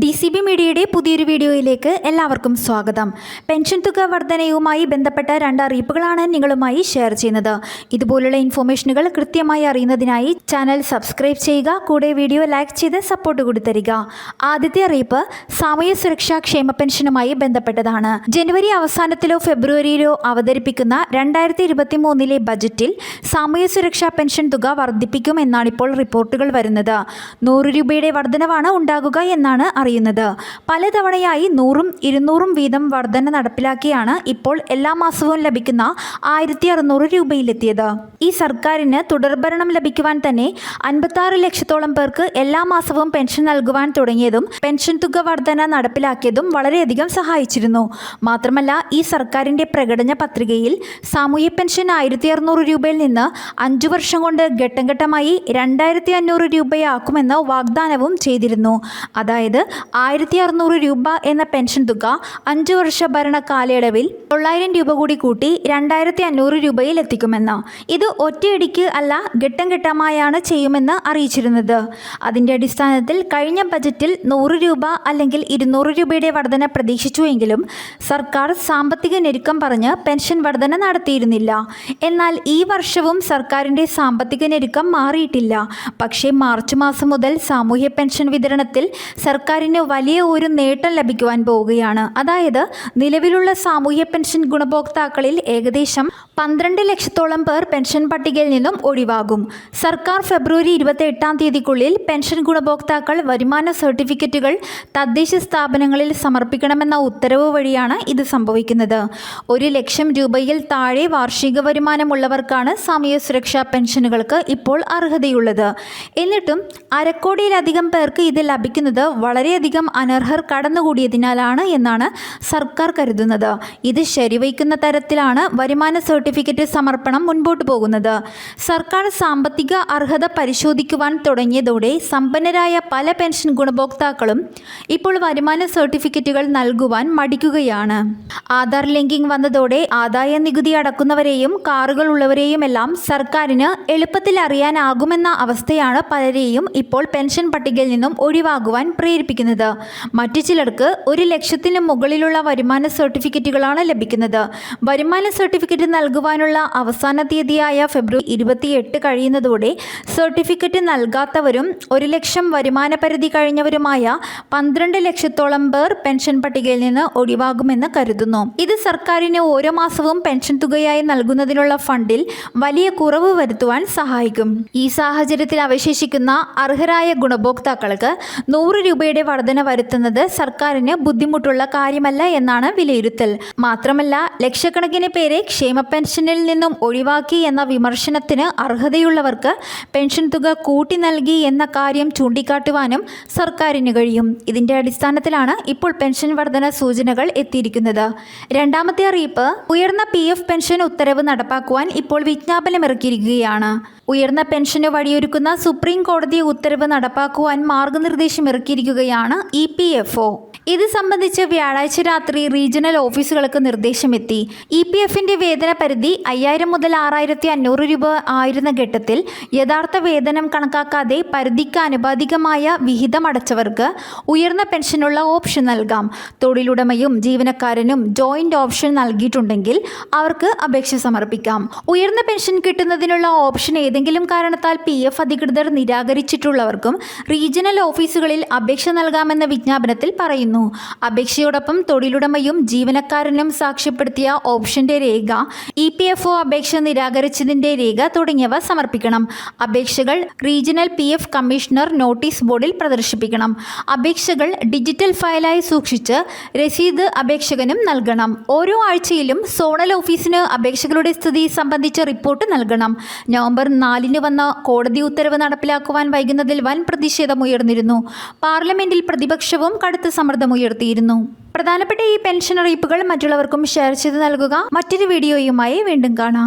D C B മീഡിയയുടെ പുതിയൊരു വീഡിയോയിലേക്ക് എല്ലാവർക്കും സ്വാഗതം. പെൻഷൻ തുക വർധനയുമായി ബന്ധപ്പെട്ട രണ്ട് അറിയിപ്പുകളാണ് നിങ്ങളുമായി ഷെയർ ചെയ്യുന്നത്. ഇതുപോലുള്ള ഇൻഫോർമേഷനുകൾ കൃത്യമായി അറിയുന്നതിനായി ചാനൽ സബ്സ്ക്രൈബ് ചെയ്യുക കൂടെ വീഡിയോ ലൈക്ക് ചെയ്ത് സപ്പോർട്ട് കൂടി തരിക. ആദ്യത്തെ അറിയിപ്പ് സാമൂഹ്യ സുരക്ഷാ ക്ഷേമ പെൻഷനുമായി ബന്ധപ്പെട്ടതാണ്. ജനുവരി അവസാനത്തിലോ ഫെബ്രുവരിയിലോ അവതരിപ്പിക്കുന്ന രണ്ടായിരത്തി ഇരുപത്തി മൂന്നിലെ ബജറ്റിൽ സാമൂഹ്യ സുരക്ഷാ പെൻഷൻ തുക വർദ്ധിപ്പിക്കുമെന്നാണ് ഇപ്പോൾ റിപ്പോർട്ടുകൾ വരുന്നത്. നൂറ് രൂപയുടെ വർധനവാണ് ഉണ്ടാകുക എന്നാണ് അറിയുന്നത് പലതവണയായി നൂറും ഇരുന്നൂറും വീതം വർധന നടപ്പിലാക്കിയാണ് ഇപ്പോൾ എല്ലാ മാസവും ലഭിക്കുന്ന ആയിരത്തി അറുന്നൂറ് രൂപയിലെത്തിയത്. ഈ സർക്കാരിന് തുടർഭരണം ലഭിക്കുവാൻ തന്നെ അൻപത്താറ് ലക്ഷത്തോളം പേർക്ക് എല്ലാ മാസവും പെൻഷൻ നൽകുവാൻ തുടങ്ങിയതും പെൻഷൻ തുക വർധന നടപ്പിലാക്കിയതും വളരെയധികം സഹായിച്ചിരുന്നു. മാത്രമല്ല ഈ സർക്കാരിന്റെ പ്രകടന പത്രികയിൽ സാമൂഹ്യ പെൻഷൻ ആയിരത്തി അറുന്നൂറ് രൂപയിൽ നിന്ന് അഞ്ചു വർഷം കൊണ്ട് ഘട്ടം ഘട്ടമായി രണ്ടായിരത്തി അഞ്ഞൂറ് രൂപയാക്കുമെന്ന് വാഗ്ദാനവും ചെയ്തിരുന്നു. അതായത് ആയിരത്തി അറുന്നൂറ് രൂപ എന്ന പെൻഷൻ തുക അഞ്ചു വർഷ ഭരണ കാലയളവിൽ തൊള്ളായിരം രൂപ കൂടി കൂട്ടി രണ്ടായിരത്തി അഞ്ഞൂറ് രൂപയിൽ എത്തിക്കുമെന്ന്. ഇത് ഒറ്റയടിക്ക് അല്ല ഘട്ടം ഘട്ടമായാണ് ചെയ്യുമെന്ന് അറിയിച്ചിരുന്നത്. അതിന്റെ അടിസ്ഥാനത്തിൽ കഴിഞ്ഞ ബജറ്റിൽ നൂറ് രൂപ അല്ലെങ്കിൽ ഇരുന്നൂറ് രൂപയുടെ വർധന പ്രതീക്ഷിച്ചുവെങ്കിലും സർക്കാർ സാമ്പത്തിക ഞെരുക്കം പറഞ്ഞ് പെൻഷൻ വർധന നടത്തിയിരുന്നില്ല. എന്നാൽ ഈ വർഷവും സർക്കാരിന്റെ സാമ്പത്തിക ഞെരുക്കം മാറിയിട്ടില്ല. പക്ഷേ മാർച്ച് മാസം മുതൽ സാമൂഹ്യ പെൻഷൻ വിതരണത്തിൽ സർക്കാരിന് വലിയ ഒരു നേട്ടം ലഭിക്കുവാൻ പോവുകയാണ്. അതായത് നിലവിലുള്ള സാമൂഹ്യ പെൻഷൻ ഗുണഭോക്താക്കളിൽ ഏകദേശം പന്ത്രണ്ട് ലക്ഷത്തോളം പേർ പെൻഷൻ പട്ടികയിൽ നിന്നും ഒഴിവാകും. സർക്കാർ ഫെബ്രുവരി ഇരുപത്തി എട്ടാം തീയതിക്കുള്ളിൽ പെൻഷൻ ഗുണഭോക്താക്കൾ വരുമാന സർട്ടിഫിക്കറ്റുകൾ തദ്ദേശ സ്ഥാപനങ്ങളിൽ സമർപ്പിക്കണമെന്ന ഉത്തരവ് വഴിയാണ് ഇത് സംഭവിക്കുന്നത്. ഒരു ലക്ഷം രൂപയിൽ താഴെ വാർഷിക വരുമാനമുള്ളവർക്കാണ് സാമൂഹ്യ സുരക്ഷാ പെൻഷനുകൾക്ക് ഇപ്പോൾ അർഹതയുള്ളത്. എന്നിട്ടും അരക്കോടിയിലധികം പേർക്ക് ഇത് ലഭിക്കുന്നത് വളരെയധികം അനർഹർ കടന്നുകൂടിയതിനാലാണ് എന്നാണ് സർക്കാർ കരുതുന്നത്. ഇത് ശരിവയ്ക്കുന്ന തരത്തിലാണ് വരുമാന സർട്ടിഫിക്കറ്റ് സമർപ്പണം മുൻപോട്ട് പോകുന്നത്. സർക്കാർ സാമ്പത്തിക അർഹത പരിശോധിക്കുവാൻ തുടങ്ങിയതോടെ സമ്പന്നരായ പല പെൻഷൻ ഗുണഭോക്താക്കളും ഇപ്പോൾ വരുമാന സർട്ടിഫിക്കറ്റുകൾ നൽകുവാൻ മടിക്കുകയാണ്. ആധാർ ലിങ്കിംഗ് വന്നതോടെ ആദായ നികുതി അടക്കുന്നവരെയും കാറുകൾ ഉള്ളവരെയുമെല്ലാം സർക്കാരിന് എളുപ്പത്തിൽ അറിയാനാകുമെന്ന അവസ്ഥയാണ് പലരെയും ഇപ്പോൾ പെൻഷൻ പട്ടികയിൽ നിന്നും ഒഴിവാകുവാൻ പ്രേരിപ്പിക്കുന്നത്. മറ്റു ചിലർക്ക് ഒരു ലക്ഷത്തിന് മുകളിലുള്ള വരുമാന സർട്ടിഫിക്കറ്റുകളാണ് ലഭിക്കുന്നത്. വരുമാന സർട്ടിഫിക്കറ്റ് നൽകുവാനുള്ള അവസാന തീയതിയായ ഫെബ്രുവരി ഇരുപത്തിയെട്ട് കഴിയുന്നതോടെ സർട്ടിഫിക്കറ്റ് നൽകാത്തവരും ഒരു ലക്ഷം വരുമാന പരിധി കഴിഞ്ഞവരുമായ പന്ത്രണ്ട് ലക്ഷത്തോളം പേർ പെൻഷൻ പട്ടികയിൽ നിന്ന് ഒഴിവാകുമെന്ന് കരുതുന്നു. ഇത് സർക്കാരിന് ഓരോ മാസവും പെൻഷൻ തുകയായി നൽകുന്നതിനുള്ള ഫണ്ടിൽ വലിയ കുറവ് വരുത്തുവാൻ സഹായിക്കും. ഈ സാഹചര്യത്തിൽ അവശേഷിക്കുന്ന അർഹരായ ഗുണഭോക്താക്കൾക്ക് നൂറ് രൂപയുടെ വർധന വരുത്തുന്നത് സർക്കാരിന് ബുദ്ധിമുട്ടുള്ള കാര്യമല്ല എന്നാണ് വിലയിരുത്തൽ. മാത്രമല്ല ലക്ഷക്കണക്കിന് പേരെ ക്ഷേമ പെൻഷനിൽ നിന്നും ഒഴിവാക്കി എന്ന വിമർശനത്തിന് അർഹതയുള്ളവർക്ക് പെൻഷൻ തുക കൂട്ടി നൽകി എന്ന കാര്യം ചൂണ്ടിക്കാട്ടുവാനും സർക്കാരിന് കഴിയും. ഇതിന്റെ അടിസ്ഥാനത്തിലാണ് ഇപ്പോൾ പെൻഷൻ വർധന സൂചനകൾ എത്തിയിരിക്കുന്നത്. രണ്ടാമത്തെ അറിയിപ്പ് ഉയർന്ന പി എഫ് പെൻഷൻ ഉത്തരവ് നടപ്പാക്കുവാൻ ഇപ്പോൾ വിജ്ഞാപനം ഇറക്കിയിരിക്കുകയാണ് ഉയർന്ന പെൻഷന് വഴിയൊരുക്കുന്ന സുപ്രീം കോടതി ഉത്തരവ് നടപ്പാക്കുവാൻ മാർഗനിർദ്ദേശം ഇറക്കിയിരിക്കുകയാണ് ഇ പി എഫ് ഒ. ഇത് സംബന്ധിച്ച് വ്യാഴാഴ്ച രാത്രി റീജിയണൽ ഓഫീസുകൾക്ക് നിർദ്ദേശമെത്തി. ഇ പി എഫിന്റെ വേതന പരിധി അയ്യായിരം മുതൽ ആറായിരത്തി അഞ്ഞൂറ് രൂപ ആയിരുന്ന ഘട്ടത്തിൽ യഥാർത്ഥ വേതനം കണക്കാക്കാതെ പരിധിക്ക് അനുപാതികമായ വിഹിതം അടച്ചവർക്ക് ഉയർന്ന പെൻഷനുള്ള ഓപ്ഷൻ നൽകാം. തൊഴിലുടമയും ജീവനക്കാരനും ജോയിന്റ് ഓപ്ഷൻ നൽകിയിട്ടുണ്ടെങ്കിൽ അവർക്ക് അപേക്ഷ സമർപ്പിക്കാം. ഉയർന്ന പെൻഷൻ കിട്ടുന്നതിനുള്ള ഓപ്ഷൻ ഏതെങ്കിലും കാരണത്താൽ പി അധികൃതർ നിരാകരിച്ചിട്ടുള്ളവർക്കും റീജിയണൽ ഓഫീസുകളിൽ അപേക്ഷ നൽകാമെന്ന വിജ്ഞാപനത്തിൽ പറയുന്നു. അപേക്ഷയോടൊപ്പം തൊഴിലുടമയും ജീവനക്കാരനും സാക്ഷ്യപ്പെടുത്തിയ ഓപ്ഷന്റെ രേഖ ഇ പി എഫ് ഒ അപേക്ഷ നിരാകരിച്ചതിന്റെ രേഖ തുടങ്ങിയവ സമർപ്പിക്കണം. അപേക്ഷകൾ regional P F commissioner notice ബോർഡിൽ പ്രദർശിപ്പിക്കണം. അപേക്ഷകൾ ഡിജിറ്റൽ ഫയലായി സൂക്ഷിച്ച് രസീത് അപേക്ഷകനും നൽകണം. ഓരോ ആഴ്ചയിലും സോണൽ ഓഫീസിന് അപേക്ഷകളുടെ സ്ഥിതി സംബന്ധിച്ച റിപ്പോർട്ട് നൽകണം. നവംബർ നാലിന് വന്ന കോടതി ഉത്തരവ് നടപ്പിലാക്കുവാൻ വൈകുന്നതിൽ വൻ പ്രതിഷേധമുയർന്നിരുന്നു പാർലമെന്റിൽ പ്രതിപക്ഷവും കടുത്ത സമ്മർദ്ദമുയർത്തിയിരുന്നു പ്രധാനപ്പെട്ട ഈ പെൻഷൻ അറിയിപ്പുകൾ മറ്റുള്ളവർക്കും ഷെയർ ചെയ്ത് നൽകുക. മറ്റൊരു വീഡിയോയുമായി വീണ്ടും കാണാം.